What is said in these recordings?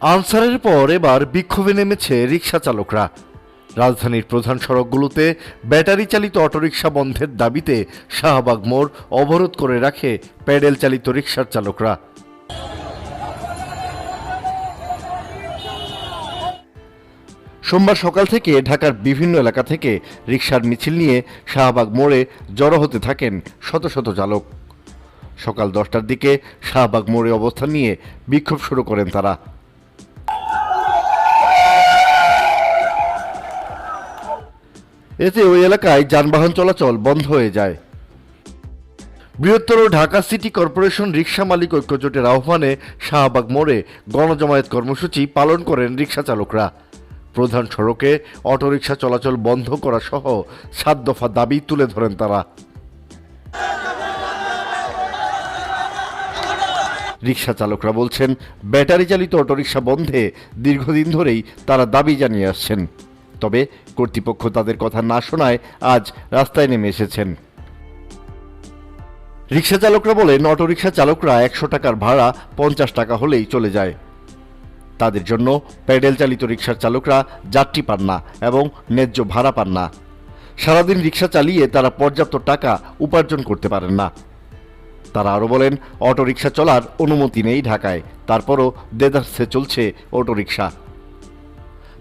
আনসারের পর এবার বিক্ষোভে নেমেছে রিক্সা চালকরা। রাজধানীর প্রধান সড়কগুলোতে ব্যাটারি চালিত অটোরিকশা বন্ধের দাবিতে শাহবাগ মোড় অবরোধ করে রাখে প্যাডেল চালিত রিক্সার চালকরা। সোমবার সকাল থেকে ঢাকার বিভিন্ন এলাকা থেকে রিক্সার মিছিল নিয়ে শাহবাগ মোড়ে জড়ো হতে থাকেন শত শত চালক। সকাল দশটার দিকে শাহবাগ মোড়ে অবস্থান নিয়ে বিক্ষোভ শুরু করেন তারা। এতে ওই এলাকায় যানবাহন চলাচল বন্ধ হয়ে যায়। বৃহত্তর ঢাকা সিটি কর্পোরেশন রিক্সা মালিক ঐক্যজোটের আহ্বানে শাহবাগ মোড়ে গণজমায়েত কর্মসূচি পালন করেন রিক্সা চালকরা। প্রধান সড়কে অটোরিকশা চলাচল বন্ধ করা সহ সাত দফা দাবি তুলে ধরেন তারা। রিক্সা চালকরা বলছেন ব্যাটারি চালিত অটোরিকশা বন্ধে দীর্ঘদিন ধরেই তারা দাবি জানিয়ে আসছেন। তবে কর্তৃপক্ষ তাদের কথা না শোনায় আজ রাস্তায় নেমে এসেছেন। রিক্সা চালকরা বলেন, অটোরিকশা চালকরা একশো টাকার ভাড়া পঞ্চাশ টাকা হলেই চলে যায়। তাদের জন্য প্যাডেল চালিত রিক্সার চালকরা যাত্রী পান না এবং ন্যায্য ভাড়া পান না। সারাদিন রিক্সা চালিয়ে তারা পর্যাপ্ত টাকা উপার্জন করতে পারেন না। তারা আরও বলেন, অটোরিকশা চলার অনুমতি নেই ঢাকায়, তারপরও দেদার্সে চলছে অটোরিকশা।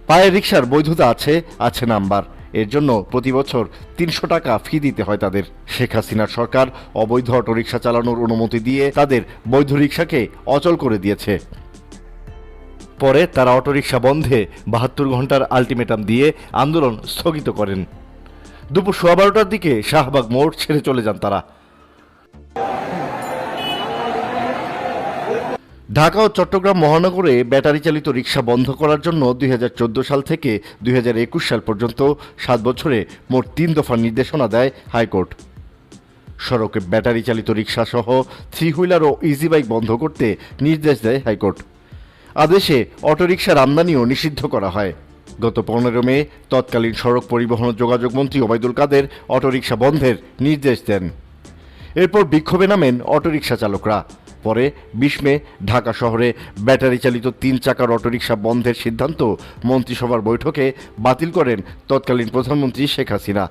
পায়ের রিক্সার বৈধতা আছে আছে নাম্বার। এর জন্য প্রতি বছর তিনশো টাকা ফি দিতে হয় তাদের। শেখ হাসিনার সরকার অবৈধ অটোরিকশা চালানোর অনুমতি দিয়ে তাদের বৈধ রিক্সাকে অচল করে দিয়েছে। পরে তারা অটোরিকশা বন্ধে বাহাত্তর ঘণ্টার আলটিমেটাম দিয়ে আন্দোলন স্থগিত করেন। দুপুর সোয়া বারোটার দিকে শাহবাগ মোড় ছেড়ে চলে যান তারা। ঢাকা ও চট্টগ্রাম মহানগরে ব্যাটারি চালিত রিক্সা বন্ধ করার জন্য দুই হাজার চোদ্দ সাল থেকে দুই হাজার একুশ সাল পর্যন্ত সাত বছরে মোট তিন দফা নির্দেশনা দেয় হাইকোর্ট। সড়কে ব্যাটারি চালিত রিক্সা সহ থ্রি হুইলার ও ইজি বাইক বন্ধ করতে নির্দেশ দেয় হাইকোর্ট। আদেশে অটোরিকশার আমদানিও নিষিদ্ধ করা হয়। গত পনেরো মে তৎকালীন সড়ক পরিবহন যোগাযোগ মন্ত্রী ওবায়দুল কাদের অটোরিকশা বন্ধের নির্দেশ দেন। এরপর বিক্ষোভে নামেন অটোরিকশা চালকরা। পরে বিশ মে ঢাকা শহরে ব্যাটারি চালিত তিন চাকার অটোরিকশা বন্ধের সিদ্ধান্ত মন্ত্রিসভার বৈঠকে বাতিল করেন তৎকালীন প্রধানমন্ত্রী শেখ হাসিনা।